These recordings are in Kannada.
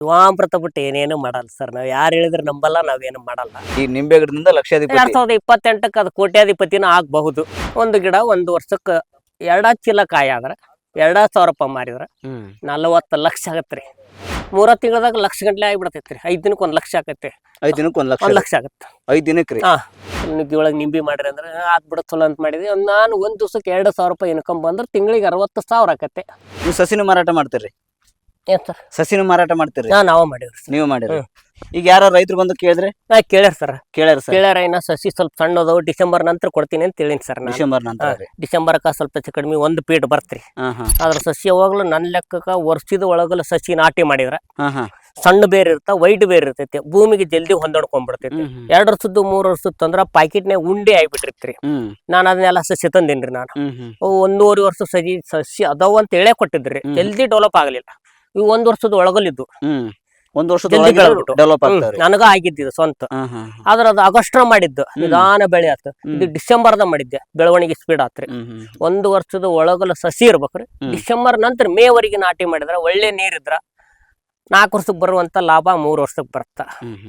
ಶಿವಾಮೃತ ಬಿಟ್ಟು ಏನೇನು ಮಾಡಲ್ಲ ಸರ್. ನಾವ್ ಯಾರು ಹೇಳಿದ್ರೆ ನಂಬಲ್ಲ ನಾವೇನು ಮಾಡಲ್ಲ. ಈ ನಿಂಬೆ ಗಿಡದಿಂದ ಎರಡ್ ಲಕ್ಷಾಧಿಪತಿ ಸಾವಿರದ ಇಪ್ಪತ್ತೆಂಟಕ್ಕೆ ಅದು ಕೋಟ್ಯಾಧಿಪತಿನ ಆಗಬಹುದು. ಒಂದು ಗಿಡ ಒಂದು ವರ್ಷಕ್ಕೆ ಎರಡ ಚೀಲ ಕಾಯಿ ಆದ್ರೆ ಎರಡ ಸಾವಿರ ರೂಪಾಯಿ ಮಾರಿದ್ರೆ ಹ್ಮ್. ನಲವತ್ತು ಲಕ್ಷ ಆಗತ್ರಿ. ಮೂರ ತಿಂಗಳದಾಗ ಲಕ್ಷ ಗಂಟ್ಲೆ ಆಗಿಬಿಡತೈತ್ರಿ. ಐದ್ ದಿನಕ್ಕೆ ಒಂದ್ ಲಕ್ಷ ಆಗತ್ತೆ. ಐದ್ ದಿನಕ್ಕೆ ಒಂದ್ ಲಕ್ಷ. ಒಂದು ಲಕ್ಷ ಆಗತ್ತೆ. ಐದ್ ದಿನಕ್ಕೆ ರೀ. ಹಾ. ನಿಮ್ಗೆ ಒಳಗೆ ನಿಂಬಿ ಮಾಡ್ರಿ ಅಂದ್ರೆ ಆತ್ ಬಿಡ ಚಲೋ ಅಂತ ಮಾಡಿದ್ವಿ ನಾನು ಒಂದು ದಿವ್ಸಕ್ಕೆ ಎರಡು ಸಾವಿರ ರೂಪಾಯಿ ಇನ್ಕಮ್ ಬಂದ್ರೆ ತಿಂಗಳಿಗೆ ಅರವತ್ತು ಸಾವಿರ ಆಕತ್ತೆ ನೀವು ಸಸಿನ ಮಾರಾಟ ಮಾಡ್ತೀರಿ? ಏನ್ ಸರ್ ಸಸಿನ ಮಾರಾಟ ಮಾಡ್ತೀರಿ? ನಾ ನಾವ ಮಾಡಿವ್ರಿ ಸರ್. ನೀವು ಮಾಡಿರಿ? ಈಗ ಯಾರ ರೈತರು ಬಂದು ಕೇಳಿದ್ರೆ? ನಾ ಕೇಳ್ಯಾರ ಸರ್. ಕೇಳ್ಯಾರ ಸರ್? ಕೇಳ್ಯಾರ ಇನ್ನ ಸಸಿ ಸ್ವಲ್ಪ ಸಣ್ಣ ಅದಾವು ಡಿಸೆಂಬರ್ ನಂತರ ಕೊಡ್ತೀನಿ ಅಂತ ಹೇಳಿನಿ ಸರ್ ನಾನು. ಡಿಸೆಂಬರ್ ನಂತರ ರೀ. ಡಿಸೆಂಬರ್ಕ ಸ್ವಲ್ಪ ಹೆಚ್ಚು ಕಡಿಮೆ ಒಂದು ಪೀಟ್ ಬರ್ತ್ರಿ. ಹಾ ಹಾ. ಅದ್ರ ಸಸಿ ಯಾವಾಗಲೂ ನನ್ನ ಲೆಕ್ಕಕ್ಕ ವರ್ಷದ ಒಳಗಲ್ಲ ಸಸಿ ನಾಟಿ ಮಾಡಿದ್ರ ಹಾ ಹಾ. ಸಣ್ಣ ಬೇರ್ ಇರ್ತಾವ ವೈಟ್ ಬೇರ್ ಇರ್ತೈತಿ ಭೂಮಿಗೆ ಜಲ್ದಿ ಹೊಂದಾಡ್ಕೊಂಡ್ಬಿಡ್ತೈತಿ ಹ್ಮ್ ಹ್ಮ್. ಎರಡ್ ವರ್ಷದ್ದು ಮೂರ್ ವರ್ಷದ್ದು ಅಂದ್ರ ಪಾಕಿಟ್ನ್ಯಾಗ ಉಂಡೆ ಆಗ್ಬಿಟ್ಟಿರ್ತೀರಿ. ಹ್ಮ್. ನಾನು ಅದನ್ನೆಲ್ಲ ಸಸಿ ತಂದೇನ್ರಿ ನಾನು. ಹ್ಮ್ ಹ್ಮ್. ಅವು ಒಂದೂವರೆ ವರ್ಷ ಸಸಿ ಸಸಿ ಅದಾವ ಅಂತ ಹೇಳೇ ಕೊಟ್ಟಿದ್ರಿ. ಜಲ್ದಿ ಡೆವಲಪ್ ಆಗಲಿಲ್ಲ. ಇವು ಒಂದ್ ವರ್ಷದ ಒಳಗಲಿದ್ದು ಹ್ಮ್. ಒಂದ್ ವರ್ಷದ ಡೆವಲಪ್ ನನಗ ಆಗಿದ್ದು ಸ್ವಂತ. ಆದ್ರ ಅದು ಆಗಸ್ಟ್ರ ಮಾಡಿದ್ದು. ನಿಧಾನ ಬೆಳೆ ಆತು. ಇದು ಇದು ಡಿಸೆಂಬರ್ದ ಮಾಡಿದ್ದೆ. ಬೆಳವಣಿಗೆ ಸ್ಪೀಡ್ ಆತ್ರಿ. ಒಂದು ವರ್ಷದ ಒಳಗಲ ಸಸಿ ಇರ್ಬೇಕ್ರಿ. ಡಿಸೆಂಬರ್ ನಂತರ ಮೇವರೆಗೆ ನಾಟಿ ಮಾಡಿದ್ರ ಒಳ್ಳೆ ನೀರಿದ್ರ ನಾಲ್ಕು ವರ್ಷಕ್ಕೆ ಬರುವಂತ ಲಾಭ ಮೂರ್ ವರ್ಷಕ್ಕೆ ಬರ್ತಾ.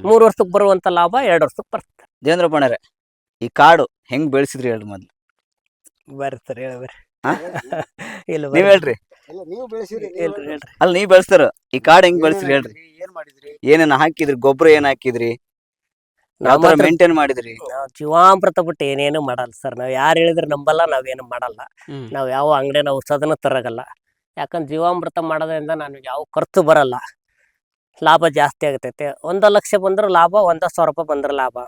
ಮೂರ್ ವರ್ಷಕ್ಕೆ ಬರುವಂತ ಲಾಭ ಎರಡ್ ವರ್ಷಕ್ಕೆ ಬರ್ತಾ. ದೇವೇಂದ್ರ ಪಣರೆ ಈ ಕಾಡು ಹೆಂಗ್ ಬೆಳೆಸಿದ್ರಿ ಹೇಳ್ರಿ ಮೊದ್ಲು? ಬರ್ತಾರೆ ಸರ್ ಹೇಳಿ ಬರ್ರಿ ಹಾ? ಇಲ್ಲ ನೀವ್ ಹೇಳ್ರಿ. ನೀವು ಬೆಳೆಸಿರಿ ಹೇಳ್ರಿ ಹೇಳ್ರಿ. ಅಲ್ಲಿ ನೀವ್ ಬೆಳೆಸ್ತಾರ? ಈ ಕಾಡ್ ಹೆಂಗ್ ಬೆಳೆಸ್ರಿ ಹೇಳ್ರಿ? ಏನ್ ಮಾಡಿದ್ರಿ? ಏನೇನ ಹಾಕಿದ್ರಿ? ಗೊಬ್ಬರ ಏನ್ ಹಾಕಿದ್ರಿ? ಯಾವ ನಾವ್ ತರ ಮೇಂಟೈನ್ ಮಾಡಿದ್ರಿ. ನಾವ್ ಜೀವಾಮೃತ ಬಿಟ್ಟು ಏನೇನು ಮಾಡಲ್ಲ ಸರ್. ನಾವ್ ಯಾರು ಹೇಳಿದ್ರೆ ನಂಬಲ್ಲ ನಾವೇನು ಮಾಡಲ್ಲ. ನಾವ್ ಯಾವ ಅಂಗಡಿನ ಔಷಧನ ತರಗಲ್ಲ. ಯಾಕಂದ್ರೆ ಜೀವಾಮೃತ ಮಾಡೋದ್ರಿಂದ ನಾನು ಯಾವ ಖರ್ಚು ಬರಲ್ಲ. ಲಾಭ ಜಾಸ್ತಿ ಆಗ್ತೈತೆ. ಒಂದ ಲಕ್ಷ ಬಂದ್ರೆ ಲಾಭ ಒಂದ ಸಾವಿರ ರೂಪಾಯಿ ಬಂದ್ರೆ ಲಾಭ.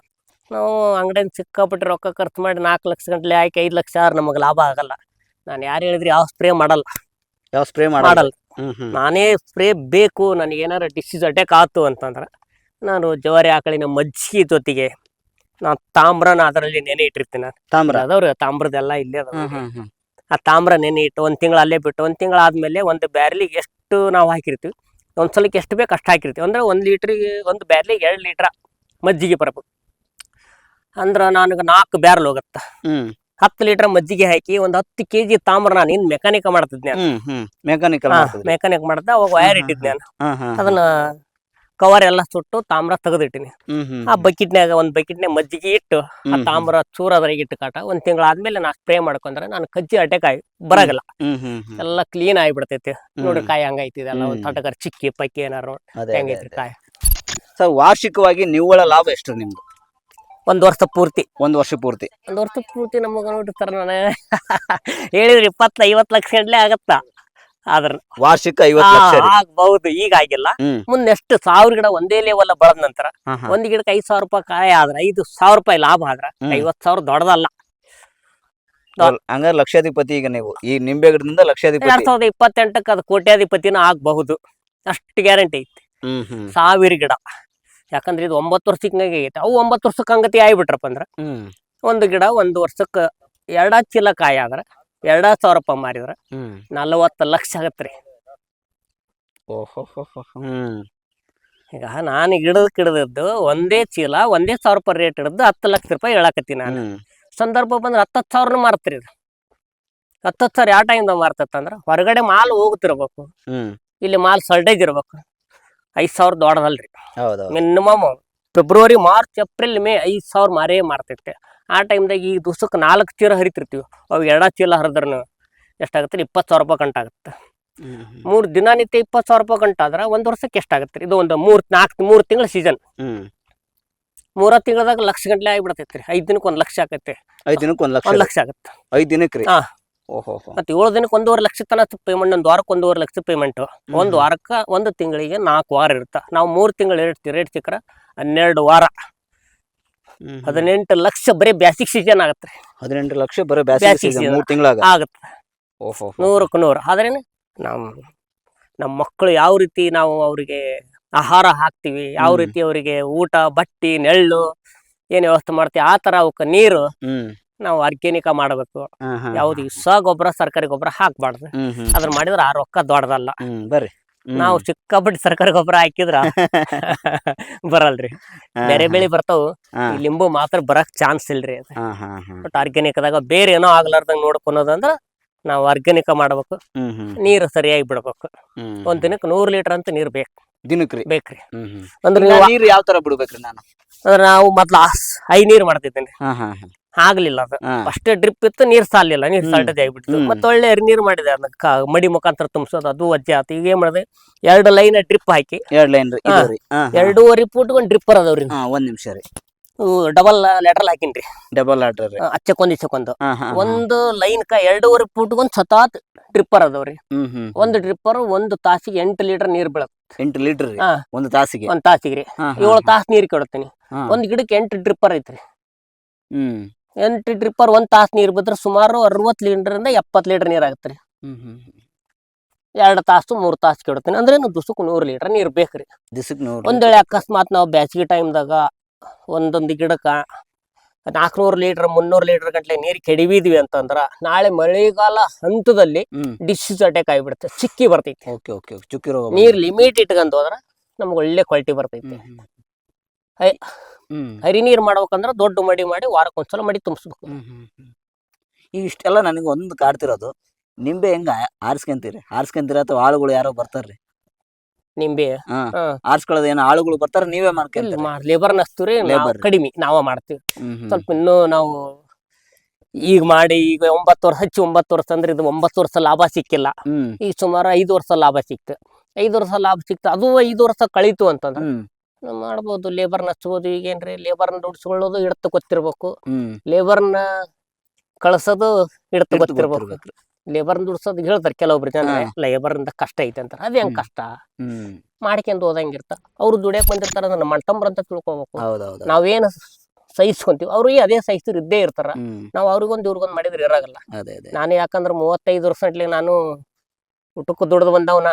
ನಾವು ಅಂಗಡಿಯಿಂದ ಸಿಕ್ಕಾಪಟ್ಟೆ ರೊಕ್ಕ ಖರ್ಚು ಮಾಡಿ ನಾಲ್ಕು ಲಕ್ಷ ಗಂಟ್ಲೆ ಹಾಕಿ ಐದು ಲಕ್ಷ ಆದ್ರೆ ನಮಗೆ ಲಾಭ ಆಗಲ್ಲ. ನಾನು ಯಾರು ಹೇಳಿದ್ರೆ ಯಾವ ಸ್ಪ್ರೇ ಮಾಡಲ್ಲ. ಯಾವ ಸ್ಪ್ರೇ ಮಾಡಲ್ಲ. ನಾನೇ ಸ್ಪ್ರೇ ಬೇಕು ನನಗೆ ಏನಾರ ಡಿಸೀಸ್ ಅಟ್ಯಾಕ್ ಆಯ್ತು ಅಂತಂದ್ರೆ ನಾನು ಜವಾರಿ ಆಕಳಿನ ಮಜ್ಜಿಗೆ ಜೊತೆಗೆ ನಾನು ತಾಮ್ರನ ಅದರಲ್ಲಿ ನೆನೆ ಇಟ್ಟಿರ್ತೀನಿ ನಾನು. ತಾಮ್ರ? ಅದವ್ರ ತಾಮ್ರದೆಲ್ಲ ಇಲ್ಲೇ ಅದಾವ ಹ್ಮ್ ಆ ತಾಮ್ರ ನೆನೆ ಇಟ್ಟು ಒಂದ್ ತಿಂಗಳು ಅಲ್ಲೇ ಬಿಟ್ಟು ಒಂದ್ ತಿಂಗಳು ಆದ್ಮೇಲೆ ಒಂದು ಬ್ಯಾರ್ಲಿಗೆ ಎಷ್ಟು ನಾವು ಹಾಕಿರ್ತೀವಿ ಒಂದ್ ಸಲಕ್ಕೆ ಎಷ್ಟು ಬೇಕು ಅಷ್ಟು ಹಾಕಿರ್ತೀವಿ. ಅಂದ್ರೆ ಒಂದ್ ಲೀಟ್ರಿಗೆ ಒಂದು ಬ್ಯಾರ್ಲಿಗೆ ಎರಡು ಲೀಟ್ರ ಮಜ್ಜಿಗೆ ಬರಬೇಕು ಅಂದ್ರೆ ನನಗೆ ನಾಲ್ಕು ಬ್ಯಾರ್ಲ್ ಹೋಗತ್ತ. ಹ್ಮ್. ಹತ್ತು ಲೀಟರ್ ಮಜ್ಜಿಗೆ ಹಾಕಿ ಒಂದ್ ಹತ್ತು ಕೆಜಿ ತಾಮ್ರ ನಾನು ಇನ್ ಮೆಕ್ಯಾನಿಕ್ ಮಾಡ್ತಿದ್ದೆ ಮೆಕಾನಿಕ್ ಮೆಕ್ಯಾನಿಕ್ ಮಾಡ್ದೆ ಅವಾಗ ವೈರ್ ಇಟ್ಟಿದ್ದೆ ನಾನು. ಹಾ ಹಾ ಅದನ್ನ ಕವರ್ ಎಲ್ಲ ಸುಟ್ಟು ತಾಮ್ರ ತೆಗೆದಿಟ್ಟಿನಿ. ಆ ಬಕೆಟ್ನ್ಯಾಗ ಒಂದ್ ಬಕೆಟ್ನ್ಯಾಗ ಮಜ್ಜಿಗೆ ಇಟ್ಟು ಆ ತಾಮ್ರ ಚೂರ ಅದ್ರಾಗ ಇಟ್ಟು ಕಾಟ ಒಂದ್ ತಿಂಗಳ ಆದ್ಮೇಲೆ ನಾ ಸ್ಪ್ರೇ ಮಾಡ್ಕೊಂಡ್ರೆ ನಾನು ಕಜ್ಜಿ ಅಟ್ಯಾಕ್ ಆಗಿ ಬರಾಗಲ್ಲ. ಎಲ್ಲ ಕ್ಲೀನ್ ಆಗಿಬಿಡ್ತೈತಿ. ನೋಡಿ. ಕಾಯಿ ಹಂಗೈತಿ ಇದೆಲ್ಲ ಒಂದ್ ತೋಟಗಾರ ತಟಕರ್ ಚಿಕ್ಕಿ ಪಕ್ಕಿ ಏನಾರು ಹೆಂಗೈತಿ ಕಾಯಿ. ಸರ್ ವಾರ್ಷಿಕವಾಗಿ ನಿವ್ವಳ ಲಾಭ ಎಷ್ಟು ನಿಮ್ದು? ಒಂದ್ ವರ್ಷ ಪೂರ್ತಿ. ಒಂದ್ ವರ್ಷ ಪೂರ್ತಿ. ಒಂದ್ ವರ್ಷ ಪೂರ್ತಿ ನಮಗ ನೋಡಿರ್ತಾರ ನಾನು. ಹೇಳಿದ್ರಿ ಇಪ್ಪತ್ತ ಐವತ್ ಲಕ್ಷ ಗಂಟ್ಲೆ ಆಗತ್ತ. ಆದ್ರ ವಾರ್ಷಿಕ ಐವತ್ತು ಲಕ್ಷ ರೀ. ಆಗ್ಬಹುದು ಈಗ ಆಗಿಲ್ಲ. ಹ್ಮ್. ಮುಂದೆ ಎಷ್ಟು ಸಾವಿರ ಗಿಡ ಒಂದೇ ಲೆವೆಲ್ ಬಳದ ನಂತರ ಹಾ ಹಾ. ಒಂದ್ ಗಿಡಕ್ಕೆ ಐದ್ ಸಾವಿರ ರೂಪಾಯಿ ಕಾಯ ಆದ್ರ ಐದು ಸಾವಿರ ರೂಪಾಯಿ ಲಾಭ ಆದ್ರ ಹ್ಮ್. ಐವತ್ ಸಾವಿರ ದೊಡ್ಡದಲ್ಲ. ಹಂಗಾರೆ ಲಕ್ಷಾಧಿಪತಿ ಈಗ ನೀವು. ಈ ನಿಂಬೆ ಗಿಡದಿಂದ ಎರಡ್ ಲಕ್ಷಾಧಿಪತಿ ಸಾವಿರದ ಇಪ್ಪತ್ತೆಂಟಕ್ಕೆ ಅದು ಕೋಟ್ಯಾಧಿಪತಿನ ಆಗಬಹುದು. ಅಷ್ಟು ಗ್ಯಾರಂಟಿ ಐತಿ. ಹ್ಮ್ ಹ್ಮ್. ಸಾವಿರ ಗಿಡ. ಯಾಕಂದ್ರೆ ಇದು ಒಂಬತ್ತು ವರ್ಷಕ್ಕೆ ಆಗೈತೆ. ಅವು ಒಂಬತ್ತು ವರ್ಷಕ್ಕೆ ಹಂಗತಿ ಆಗ್ಬಿಟ್ರಪ್ಪ ಅಂದ್ರ ಒಂದು ಗಿಡ ಒಂದು ವರ್ಷಕ್ಕೆ ಎರಡ ಚೀಲ ಕಾಯಿ ಆದ್ರೆ ಎರಡ ಸಾವಿರ ರೂಪಾಯಿ ಮಾರಿದ್ರ ನಲವತ್ತ ಲಕ್ಷ ಆಗತ್ರಿ. ಈಗ ನಾನು ಗಿಡದ ಕಿಡದದ್ದು ಒಂದೇ ಚೀಲ ಒಂದೇ ಸಾವಿರ ರೂಪಾಯಿ ರೇಟ್ ಹಿಡಿದು ಹತ್ತು ಲಕ್ಷ ರೂಪಾಯಿ ಹೇಳಕತ್ತೀನಿ ನಾನು. ಸಂದರ್ಭ ಬಂದ್ರೆ ಹತ್ತತ್ತು ಸಾವಿರನೂ ಮಾರ್ತ್ರಿ ಇದು. ಹತ್ತತ್ತು ಸಾವಿರ ಯಾವ ಟೈಮ್ದಾಗ ಮಾರ್ತತ್ತಂದ್ರ ಹೊರಗಡೆ ಮಾಲ್ ಹೋಗ್ತಿರ್ಬೇಕು. ಇಲ್ಲಿ ಮಾಲ್ ಸರ್ಡೇಜ್ ಇರ್ಬೇಕು. ಐದ್ ಸಾವಿರ ದೊಡ್ಡದಲ್ರಿ. ಹೌದೌದು. Minimum February March April May ಐದ್ ಸಾವಿರ ಮಾರೇ ಮಾರ್ತೈತೆ ಆ ಟೈಮ್ದಾಗ ಈ ದಿವ್ಸಕ್ಕೆ ನಾಲ್ಕು ಚೀಲ ಹರಿತಿರ್ತೀವಿ. ಅವು ಎರಡ ಚೀಲ ಹರಿದ್ರೂ ಎಷ್ಟಾಗತ್ತೆ ಇಪ್ಪತ್ತು ಸಾವಿರ ರೂಪಾಯಿ ಗಂಟಾಗುತ್ತೆ ಆಗುತ್ತೆ. ಮೂರು ದಿನನಿತ್ಯ ಇಪ್ಪತ್ತು ಸಾವಿರ ರೂಪಾಯಿ ಗಂಟಾದ್ರೆ ಒಂದು ವರ್ಷಕ್ಕೆ ಎಷ್ಟಾಗತ್ತೆ ಇದು ಒಂದು ಮೂರು ನಾಲ್ಕು ಮೂರು ತಿಂಗಳ ಸೀಸನ್ ಮೂರ ತಿಂಗಳದಾಗ ಲಕ್ಷ ಗಂಟ್ಲೆ ಆಗಿಬಿಡ್ತೈತ್ರಿ ಐದ್ ದಿನಕ್ಕೆ ಒಂದು ಲಕ್ಷ ಆಗತ್ತೆ. ಐದ್ ದಿನಕ್ಕೆ ಒಂದು ಲಕ್ಷ. ಒಂದು ರೀ. ಲಕ್ಷ ಆಗತ್ತೆ. ಐದ್ ದಿನಕ್ಕೆ ರೀ? ಹಾ. ಓಹೋ ಮತ್ತೆ ಏಳು ದಿನಕ್ಕೆ ಒಂದೂವರೆ ಲಕ್ಷ ತನ ಪೇಮೆಂಟ್ ಒಂದು ವಾರಕ್ಕೆ ಒಂದೂವರೆ ಲಕ್ಷ ಪೇಮೆಂಟ್ ಒಂದು ವಾರಕ್ಕೆ ಒಂದು ತಿಂಗಳಿಗೆ ನಾಲ್ಕು ವಾರ ಇರುತ್ತೆ? ನಾವು ಮೂರು ತಿಂಗಳು ರೇಟ್ ರೇಟ್ ಸಿಕ್ಕರೆ ಹನ್ನೆರಡು ವಾರ. ಹದಿನೆಂಟು ಲಕ್ಷ ಬರೀ ಬ್ಯಾಸಿಕ್ ಸೀಸನ್ ಆಗತ್ತೆ. ಹದಿನೆಂಟು ಲಕ್ಷ ಬರೀ season. ಮೂರ್ ತಿಂಗಳಾಗ? ಆಗತ್ತೆ. ನೂರಕ್ಕೆ ನೂರು. ಆದ್ರೇನು? ನಮ್ಮ ನಮ್ಮ ಮಕ್ಕಳು ಯಾವ ರೀತಿ ನಾವು ಅವರಿಗೆ ಆಹಾರ ಹಾಕ್ತಿವಿ ಯಾವ ರೀತಿ ಅವರಿಗೆ ಊಟ ಬಟ್ಟಿ ನೆಳ್ಳು ಏನ್ ವ್ಯವಸ್ಥೆ ಮಾಡ್ತೀವಿ ಆ ತರ ಅವಕ್ಕೆ ನೀರು ನಾವು ಆರ್ಗ್ಯಾನಿಕ ಮಾಡಬೇಕು. ಯಾವ್ದು ಸ ಗೊಬ್ಬರ ಸರ್ಕಾರಿ ಗೊಬ್ಬರ ಹಾಕ್ಬಾರ್ದು. ಅದ್ರ ಮಾಡಿದ್ರೆ ಆ ರೊಕ್ಕ ದೊಡ್ಡದಲ್ಲ. ಬರ್ರಿ. ನಾವು ಸಿಕ್ಕಾಪಟ್ಟಿ ಸರ್ಕಾರಿ ಗೊಬ್ಬರ ಹಾಕಿದ್ರ ಬರಲ್ರಿ. ಬೇರೆ ಬೆಳಿ ಬರ್ತಾವು. ಲಿಂಬು ಮಾತ್ರ ಬರಕ್ ಚಾನ್ಸ್ ಇಲ್ರಿ. ಬಟ್ ಆರ್ಗ್ಯಾನಿಕ್ದಾಗ ಬೇರೆ ಏನೋ ಆಗ್ಲಾರ್ದಂಗ ನೋಡ್ಕೊಳೋದಂದ್ರ ನಾವು ಆರ್ಗ್ಯಾನಿಕ ಮಾಡ್ಬೇಕು. ನೀರು ಸರಿಯಾಗಿ ಬಿಡ್ಬೇಕು. ಒಂದ್ ದಿನಕ್ಕೆ ನೂರ್ ಲೀಟರ್ ಅಂತ ನೀರ್ ಬೇಕು. ದಿನಕ್ರಿ ಬೇಕ್ರಿ. ಅಂದ್ರೆ ನೀರು ಯಾವ ತರ ಬಿಡ್ಬೇಕ್ರಿ ನಾನು? ಅಂದ್ರೆ ನಾವು ಮೊದ್ಲು ಹೈ ನೀರ್ ಮಾಡ್ತಿದ್ದೇನೆ. ಆಗ್ಲಿಲ್ಲ ಅದು. ಅಷ್ಟು ಡ್ರಿಪ್ ಇತ್ತು ನೀರ್ ಸಾಲಿಲ್ಲ ನೀರ್ ಸಾಲ್ಟದೇ ಆಗ್ಬಿಡ್ತು. ಮತ್ತೆ ಒಳ್ಳೆ ನೀರ್ ಮಾಡಿದೆ ಅದನ್ನ ಮಡಿ ಮುಖಾಂತರ ತುಂಬಿಸೋದು ಅದು ವಜ್ಜೆ ಆತು. ಈಗ ಏನ್ ಮಾಡಿದೆ ಎರಡು ಲೈನ್ ಡ್ರಿಪ್ ಹಾಕಿ. ಎರಡು ಲೈನ್. ಎರಡೂವರೆ ಫೂಟ್ ಒಂದ್ ಡ್ರಿಪ್ಪರ್ ಅದಾವ್ರಿ ಒಂದ್ ನಿಮಿಷ ರೀ. ಡಬಲ್ ಲೆಟರ್ ಹಾಕಿನ್ರಿ. ಡಬಲ್ ಲೆಟರ್ ಅಚ್ಚಕ್ಕೊಂದ್ ಇಚ್ಚಕ್ಕೊಂದು. ಒಂದು ಲೈನ್ ಕ ಎರಡೂವರೆ ಫೂಟ್ಗೊಂದ್ ಒಂದ್ ಸತಾತ್ ಡ್ರಿಪ್ಪರ್ ಅದಾವ್ರಿ ಒಂದ್ ಡ್ರಿಪ್ಪರ್ ಒಂದು ತಾಸಿಗೆ ಎಂಟು ಲೀಟರ್ ನೀರ್ ಬೀಳತ್. ಎಂಟು ಲೀಟರ್. ಒಂದು ತಾಸಿಗೆ? ಒಂದ್ ತಾಸಿಗೆ ರೀ. ಏಳು ತಾಸ ನೀರ್ ಕೊಡ್ತೀನಿ. ಒಂದ್ ಗಿಡಕ್ಕೆ ಎಂಟು ಡ್ರಿಪ್ಪರ್ ಐತ್ರಿ. ಹ್ಮ್. ಎಂಟು ಡ್ರಿಪ್ಪರ್ ಒಂದು ತಾಸು ನೀರ್ ಬಿದ್ರೆ ಸುಮಾರು ಅರವತ್ ಲೀಟರ್ ಎಪ್ಪತ್ ಲೀಟರ್ ನೀರ್ ಆಗುತ್ತೆ ಹ್ಮ್ ಹ್ಮ್ ಎರಡು ತಾಸು ಮೂರ್ ತಾಸು ಕೆಡ್ತೀನಿ ಅಂದ್ರೆ ದಿವಸಕ್ಕೆ ನೂರು ಲೀಟರ್ ನೀರ್ ಬೇಕ್ರಿ ದಿಸಕ್ ನೂರು ಒಂದ್ ವೇಳೆ ಅಕಸ್ಮಾತ್ ನಾವು ಬ್ಯಾಸಿಗೆ ಟೈಮ್ದಾಗ ಒಂದೊಂದು ಗಿಡಕ್ಕ ನಾಲ್ಕುನೂರು ಲೀಟರ್ ಮುನ್ನೂರು ಲೀಟರ್ ಗಂಟ್ಲೆ ನೀರ್ ಕೆಡಿವಿದ್ವಿ ಅಂತಂದ್ರ ನಾಳೆ ಮಳೆಗಾಲ ಹಂತದಲ್ಲಿ ಡಿಸೀಸ್ ಅಟ್ಯಾಕ್ ಆಗಿಬಿಡುತ್ತೆ ಚಿಕ್ಕಿ ಬರ್ತೈತಿ. ಓಕೆ ಓಕೆ ಚುಕ್ಕಿ ರೋಗ ನೀರ್ ಲಿಮಿಟ್ ಇಟ್ಕೊಂಡು ಹೋದ್ರ ನಮ್ಗೆ ಒಳ್ಳೆ ಕ್ವಾಲಿಟಿ ಬರ್ತೈತಿ. ಹರಿ ನೀರ್ ಮಾಡ್ಬೇಕಂದ್ರ ದೊಡ್ಡ ಮಡಿ ಮಾಡಿ ವಾರಕ್ಕೊಂದ್ಸಲ ಮಡಿ ತುಂಬಿಸ್ಬೇಕು. ಈಗ ಇಷ್ಟೆಲ್ಲ ನನಗೆ ಒಂದು ಕಾಡ್ತಿರೋದು. ನಿಂಬೆ ಹೆಂಗ ಆರಿಸ್ಕೊಂತೀರಿ? ಆರಿಸ್ಕೊಂತೀರ ಅಥವಾ ಆಳುಗಳು ಯಾರೋ ಬರ್ತಾರ್ರಿ? ನಿಂಬೆ? ಆರಿಸ್ಕೊಳ್ಳೋದು ಏನೋ ಆಳುಗಳು ಬರ್ತಾರ ನೀವೇ ಮಾಡ್ಕೊಂತೀರಿ? ಲೇಬರ್ ನಸ್ತೂರಿ ಲೇಬರ್ ಕಡಿಮೆ ನಾವ ಮಾಡ್ತೀವಿ. ಸ್ವಲ್ಪ ಇನ್ನೂ ನಾವು ಈಗ ಮಾಡಿ ಈಗ ಒಂಬತ್ತು ವರ್ಷ ಹಚ್ಚಿ ಒಂಬತ್ತು ವರ್ಷ ಅಂದ್ರೆ ಇದು ಒಂಬತ್ತು ವರ್ಷ ಲಾಭ ಸಿಕ್ಕಿಲ್ಲ. ಈಗ ಸುಮಾರು ಐದು ವರ್ಷ ಲಾಭ ಸಿಕ್ತು. ಐದು ವರ್ಷ ಲಾಭ ಸಿಕ್ತು ಅದು ಐದು ವರ್ಷ ಕಳೀತು ಅಂತಂದ್ರೆ ಮಾಡ್ಬೋದು. ಲೇಬರ್ನ ಹಚ್ಬೋದು. ಈಗೇನ್ರಿ ಲೇಬರ್ನ ದುಡಿಸ್ಕೊಳ್ಳೋದು ಇಡ್ತ ಗೊತ್ತಿರ್ಬೇಕು. ಲೇಬರ್ನ ಕಳ್ಸೋದು ಇಡ್ತ ಗೊತ್ತಿರ್ಬೇಕು. ಲೇಬರ್ನ ದುಡ್ಸೋದು ಹೇಳ್ತಾರೆ ಕೆಲವೊಬ್ರು ಜನ. ಲೇಬರ್ನಿಂದ ಕಷ್ಟ ಐತೆ ಅಂತಾರೆ. ಅದೇ ಹೆಂಗ್ ಕಷ್ಟ? ಮಾಡ್ಕೊಂಡ್ ಹೋದಂಗಿರ್ತ ಅವ್ರು ದುಡಿಯಕ್ ಬಂದಿರ್ತಾರ ನನ್ನ ಮಂಟಂಬ್ರ ಅಂತ ತಿಳ್ಕೊಬೇಕು. ನಾವೇನು ಸಹಿಸ್ಕೊಂತೀವಿ. ಅವ್ರಿಗೆ ಅದೇ ಸಹಿಸ್ತಿರ್ ಇದ್ದೇ ಇರ್ತಾರ. ನಾವು ಅವ್ರಿಗೊಂದು ಇವ್ರಿಗೊಂದು ಮಾಡಿದ್ರೆ ಇರಾಗಲ್ಲ. ಅದೇ ಅದೇ. ನಾನು ಯಾಕಂದ್ರೆ ಮೂವತ್ತೈದು ವರ್ಷ ನಾನು ಊಟಕ್ಕೂ ದುಡ್ದು ಬಂದವನ.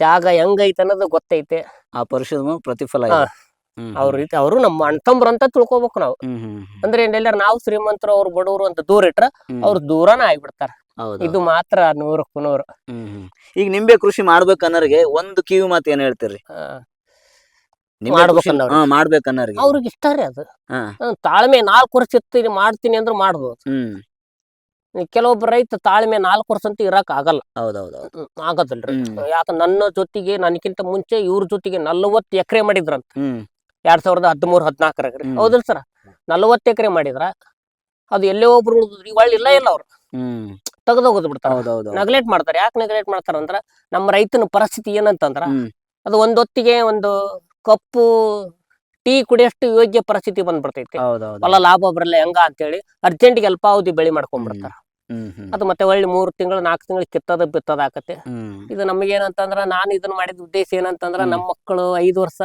ತ್ಯಾಗ ಹೆಂಗೈತೆ ಅನ್ನೋದು ಗೊತ್ತೈತೆ. ಆ ಪರಿಶ್ರಮ ಪ್ರತಿಫಲ ಹಾ. ಇದೆ. ಹ್ಮ್ ಅವ್ರ ರೀತಿ ಅವರು ನಮ್ಮ ಅಣ್ತಂಬ್ರ ಅಂತ ತಿಳ್ಕೊಬೇಕು ನಾವು. ಹ್ಮ್ ಹ್ಮ್ ಹ್ಮ್. ಅಂದ್ರೆ ಏನೆಲ್ಲ ನಾವು ಶ್ರೀಮಂತರು ಅವ್ರು ಬಡವರು ಅಂತ ದೂರ ಇಟ್ರ ಹ್ಮ್. ಅವ್ರು ದೂರನ ಆಗ್ಬಿಡ್ತಾರ. ಹೌದು ಇದು ಮಾತ್ರ ನೂರಕ್ಕೂ ನೂರು ಹ್ಮ್ ಹ್ಮ್. ಈಗ ನಿಂಬೆ ಕೃಷಿ ಮಾಡ್ಬೇಕನ್ನೋರಿಗೆ ಒಂದು ಕಿವಿ ಮಾತು ಏನ್ ಹೇಳ್ತೀರಿ? ಆ, ನಿಂಬೆ ಕೃಷಿ ಮಾಡ್ಬೇಕನ್ನೋರಿಗೆ. ಹಾ ಮಾಡ್ಬೇಕನ್ನೋರಿಗೆ. ಅವ್ರಿಗೆ ಇಷ್ಟ ರೀ ಅದು. ಹಾ. ಹ್ಮ್, ತಾಳ್ಮೆ ನಾಲ್ಕು ವರ್ಷ ಇರ್ತೀನಿ ಮಾಡ್ತೀನಿ ಅಂದ್ರೆ ಮಾಡ್ಬೋದು. ಹ್ಮ್. ಕೆಲವೊಬ್ಬ ರೈತ ತಾಳ್ಮೆ ನಾಲ್ಕು ವರ್ಷ ಅಂತ ಇರಕ್ ಆಗಲ್ಲ ಹೌದೌದು ಆಗದಲ್ರಿ. ಯಾಕ ನನ್ನ ಜೊತೆಗೆ ನನಗಿಂತ ಮುಂಚೆ ಇವ್ರ ಜೊತೆಗೆ ನಲ್ವತ್ತು ಎಕರೆ ಮಾಡಿದ್ರಂತ. ಎರಡ್ ಸಾವಿರದ ಹದಿಮೂರು ಹದಿನಾಲ್ಕರಾಗ ಹೌದಲ್ ಸರ್? ನಲ್ವತ್ತು ಎಕರೆ ಮಾಡಿದ್ರ ಅದು ಎಲ್ಲೇ ಒಬ್ರು ಉಳಿದ್ರಿ ಇವಾಗ ಇಲ್ಲ ಇಲ್ಲ ಅವ್ರು. ತೆಗೆದೋಗದ್ ಬಿಡ್ತಾರ. ನೆಗ್ಲೆಕ್ಟ್ ಮಾಡ್ತಾರೆ. ಯಾಕೆ ನೆಗ್ಲೆಕ್ಟ್ ಮಾಡ್ತಾರ ಅಂದ್ರ ನಮ್ಮ ರೈತನ ಪರಿಸ್ಥಿತಿ ಏನಂತಂದ್ರ ಅದು ಒಂದೊತ್ತಿಗೆ ಒಂದು ಕಪ್ಪು ಟೀ ಕುಡಿಯಷ್ಟು ಯೋಗ್ಯ ಪರಿಸ್ಥಿತಿ ಬಂದ್ಬಿಡ್ತೈತಿ. ಅಲ್ಲ ಹೊಲ ಲಾಭ ಬರಲ್ಲ ಹೆಂಗ ಅಂತೇಳಿ ಅರ್ಜೆಂಟ್ಗೆ ಅಲ್ಪಾವಧಿ ಬೆಳೆ ಮಾಡ್ಕೊಂಡ್ಬಿಡ್ತಾರ. ಅದು ಮತ್ತೆ ಒಳ್ಳೆ ಮೂರು ತಿಂಗಳು ನಾಲ್ಕು ತಿಂಗಳು ಕಿತ್ತದ ಬಿತ್ತದ ಆಕತೆ ಹ್ಮ್. ಇದು ನಮಗೇನಂತಂದ್ರ ನಾನು ಇದನ್ನ ಮಾಡಿದ ಉದ್ದೇಶ ಏನಂತಂದ್ರ. ನಮ್ಮ ಮಕ್ಕಳು ಐದು ವರ್ಷ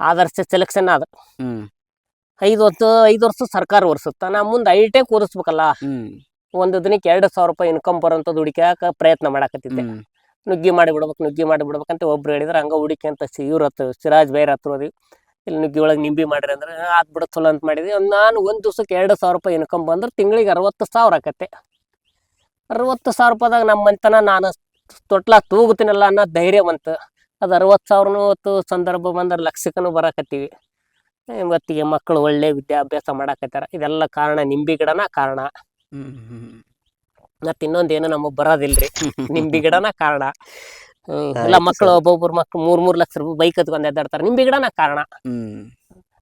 ಆದರ್ಶ ಸೆಲೆಕ್ಷನ್ ಆದ. ಐದ್ ವರ್ಷ ಐದು ವರ್ಷ ಸರ್ಕಾರ ಒರ್ಸುತ್ತ. ನಾ ಮುಂದೆ ಐ ಟೆಕ್ ಓದಿಸ್ಬೇಕಲ್ಲ ಒಂದು ದಿನಕ್ಕೆ ಎರಡು ಸಾವಿರ ರೂಪಾಯಿ ಇನ್ಕಮ್ ಬರೋಂಥದ್ದು ಹುಡುಕ್ಯಾಕ ಪ್ರಯತ್ನ ಮಾಡಾಕತ್ತಿದ್ದೆ. ನುಗ್ಗಿ ಮಾಡಿ ಬಿಡ್ಬೇಕು, ನುಗ್ಗಿ ಮಾಡಿ ಬಿಡ್ಬೇಕಂತ ಒಬ್ರು ಹೇಳಿದ್ರೆ. ಹಂಗೆ ಹುಡುಕಿ ಅಂತ ಇವ್ರ ಹತ್ರ, ಸಿರಾಜ್ ಬೇರೆ ಹತ್ರ ಹೋದ್ವಿ. ಇಲ್ಲಿ ನುಗ್ಗಿ ಒಳಗೆ ನಿಂಬಿ ಮಾಡಿರಿ ಅಂದ್ರೆ ಆತ್ ಬಿಡ ಚಲೋ ಅಂತ ಮಾಡಿದ್ವಿ. ನಾನು ಒಂದು ದಿವ್ಸಕ್ಕೆ ಎರಡು ಸಾವಿರ ರೂಪಾಯಿ ಇನ್ಕಮ್ ಬಂದ್ರೆ ತಿಂಗಳಿಗೆ ಅರವತ್ತು ಸಾವಿರ ಆಕತ್ತೆ. ಅರವತ್ತು ಸಾವಿರ ರೂಪಾಯಿದಾಗ ನಮ್ಮ ನಾನು ತೊಟ್ಲ ತೂಗುತ್ತೀನಲ್ಲ ಅನ್ನೋ ಧೈರ್ಯ ಬಂತು. ಅದು ಅರವತ್ತು ಸಾವಿರನೂ ಸಂದರ್ಭ ಬಂದ್ರೆ ಲಕ್ಷಕ್ಕೂ ಬರಕತ್ತೀವಿ. ಇವತ್ತಿಗೆ ಮಕ್ಕಳು ಒಳ್ಳೆ ವಿದ್ಯಾಭ್ಯಾಸ ಮಾಡಾಕತ್ತಾರ ಇದೆಲ್ಲ ಕಾರಣ ನಿಂಬಿ ಗಿಡನ ಕಾರಣ. ಮತ್ತೆ ಇನ್ನೊಂದೇನು ನಮಗ್ ಬರೋದಿಲ್ರಿ. ನಿಂಬಿ ಗಿಡನ ಕಾರಣ. ಎಲ್ಲ ಸರ್. ಒಬ್ಬೊಬ್ರು ಮಕ್ಳು ಮೂರ್ ಮೂರ್ ಲಕ್ಷ ರೂಪಾಯಿ ಬೈಕ್ ಹತ್ಕೊಂಡ್ ಎದ್ದಾಡ್ತಾರೆ. ನಿಂಬಿ ಗಿಡನ ಕಾರಣ.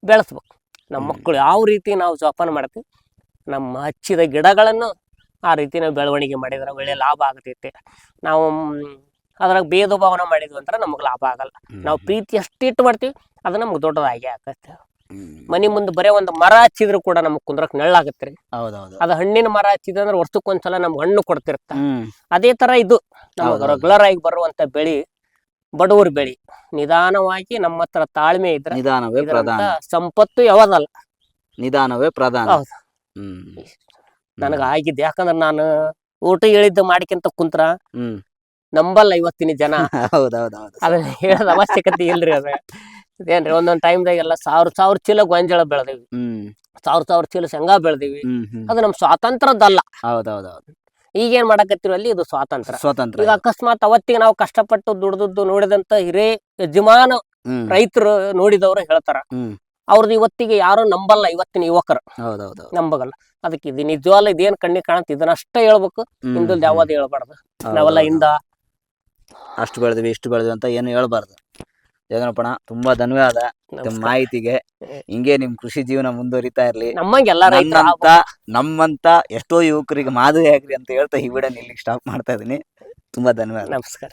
ಬೆಳೆಸ್ಬೇಕು. ನಮ್ಮ. ಮಕ್ಕಳು ಯಾವ ರೀತಿ ನಾವು ಜೋಪಾನ ಮಾಡ್ತೀವಿ ನಮ್ಮ ಹಚ್ಚಿದ ಗಿಡಗಳನ್ನು ಆ ರೀತಿ ನಾವು ಬೆಳವಣಿಗೆ ಮಾಡಿದ್ರೆ ಒಳ್ಳೆ ಲಾಭ ಆಗತೈತಿ. ನಾವು ಅದ್ರಾಗ ಭೇದ ಭಾವನ ಮಾಡಿದ್ವಿ ಅಂದ್ರೆ ನಮಗೆ ಲಾಭ ಆಗಲ್ಲ. ನಾವು ಪ್ರೀತಿ ಅಷ್ಟಿಟ್ಟು ಮಾಡ್ತೀವಿ ಅದು ನಮ್ಗೆ ದೊಡ್ಡದಾಗಿ ಆಗತ್ತೆ. ಮನೆ ಮುಂದೆ ಬರೇ ಒಂದು ಮರ ಹಚ್ಚಿದ್ರು ಕೂಡ ನಮ್ಗೆ ಕುಂದ್ರಕ್ ನೆಳ್ಳಾಗತ್ತೆ ರೀ. ಹೌದೌದು. ಅದು ಹಣ್ಣಿನ ಮರ ಹಚ್ಚಿದ್ರೆ ವರ್ಷಕ್ಕೊಂದ್ಸಲ ನಮ್ಗೆ ಹಣ್ಣು ಕೊಡ್ತಿರ್ತ ಅದೇ ತರ ಇದು ನಮಗೆ ರೆಗ್ಯುಲರ್ ಆಗಿ ಬರುವಂತ ಬೆಳಿ ಬಡವ್ರ ಬೆಳಿ. ನಿಧಾನವಾಗಿ ನಮ್ಮ ಹತ್ರ ತಾಳ್ಮೆ ಇದ್ರೆ ನಿಧಾನವೇ ಪ್ರಧಾನ. ಸಂಪತ್ತು ಯಾವ್ದಲ್ಲ. ನಿಧಾನವೇ ಪ್ರಧಾನ. ನನಗ ಆಗಿದ್ದು ಯಾಕಂದ್ರೆ ನಾನು ಊಟ ಹೇಳಿದ್ದು ಮಾಡಿಕೊಂತ ಕುಂತ್ರ ಹ್ಮ್. ನಂಬಲ್ಲ ಇವತ್ತಿನ ಜನ. ಹೌದೌದೌದು. ಅದನ್ನ ಹೇಳದ ಅವಶ್ಯಕತೆ ಇಲ್ರಿ ಅದ. ಇದೇನ್ರಿ ಒಂದೊಂದ್ ಟೈಮ್ದಾಗ ಎಲ್ಲ ಸಾವಿರ ಸಾವಿರ ಚೀಲ ಗೊಂಜಾಳ ಬೆಳೆದಿವಿ. ಸಾವಿರ ಸಾವಿರ ಚೀಲ ಶೇಂಗಾ ಬೆಳೆದಿವಿ. ಅದು ನಮ್ ಸ್ವಾತಂತ್ರ್ಯದಲ್ಲ. ಹೌದೌದೌದು. ಈಗೇನ್ ಮಾಡಕತ್ತಿರೋ ಅಲ್ಲಿ? ಇದು ಸ್ವಾತಂತ್ರ್ಯ. ಸ್ವಾತಂತ್ರ್ಯ. ಈಗ ಅಕಸ್ಮಾತ್ ಅವತ್ತಿಗೆ ನಾವು ಕಷ್ಟಪಟ್ಟು ದುಡ್ದದ್ದು ನೋಡಿದಂತ ಹಿರೇ ಯಜಮಾನ ರೈತರು ನೋಡಿದವ್ರು ಹೇಳ್ತಾರ. ಅವ್ರದ್ದು ಇವತ್ತಿಗೆ ಯಾರು ನಂಬಲ್ಲ ಇವತ್ತಿನ ಯುವಕರು. ಹೌದೌದು. ನಂಬಗಲ್ಲ. ಅದಕ್ಕೆ ಇದು ನಿಜವಾಗ್ಲ ಇದೇನ್ ಕಣ್ಣಿ ಕಾಣುತ್ತೆ? ಇದನ್ನ ಅಷ್ಟೇ ಹೇಳ್ಬೇಕು ಹಿಂದಲ್ ಯಾವ್ದು ಹೇಳ್ಬಾರ್ದು. ನಾವೆಲ್ಲ ಹಿಂದ. ಅಷ್ಟು ಬೆಳೆದ್ವಿ ಇಷ್ಟು ಬೆಳೆದ್ವಿ ಅಂತ ಏನು ಹೇಳ್ಬಾರ್ದು. ಜಗನಪ್ಪಣ ತುಂಬಾ ಧನ್ಯವಾದ ತಮ್ಮ. ಮಾಹಿತಿಗೆ. ಹಿಂಗೆ ನಿಮ್ ಕೃಷಿ ಜೀವನ ಮುಂದುವರಿತಾ ಇರ್ಲಿ. ನಮ್ಮಂತ ನನ್ನಂತ ನಮ್ಮಂತ ಎಷ್ಟೋ ಯುವಕರಿಗೆ ಮಾದರಿ ಆಗ್ರಿ ಅಂತ ಹೇಳ್ತಾ ಈ ವಿಡಿಯೋ ಇಲ್ಲಿಗೆ ಸ್ಟಾಪ್ ಮಾಡ್ತಾ ಇದೀನಿ ತುಂಬಾ ಧನ್ಯವಾದ. ನಮಸ್ಕಾರ.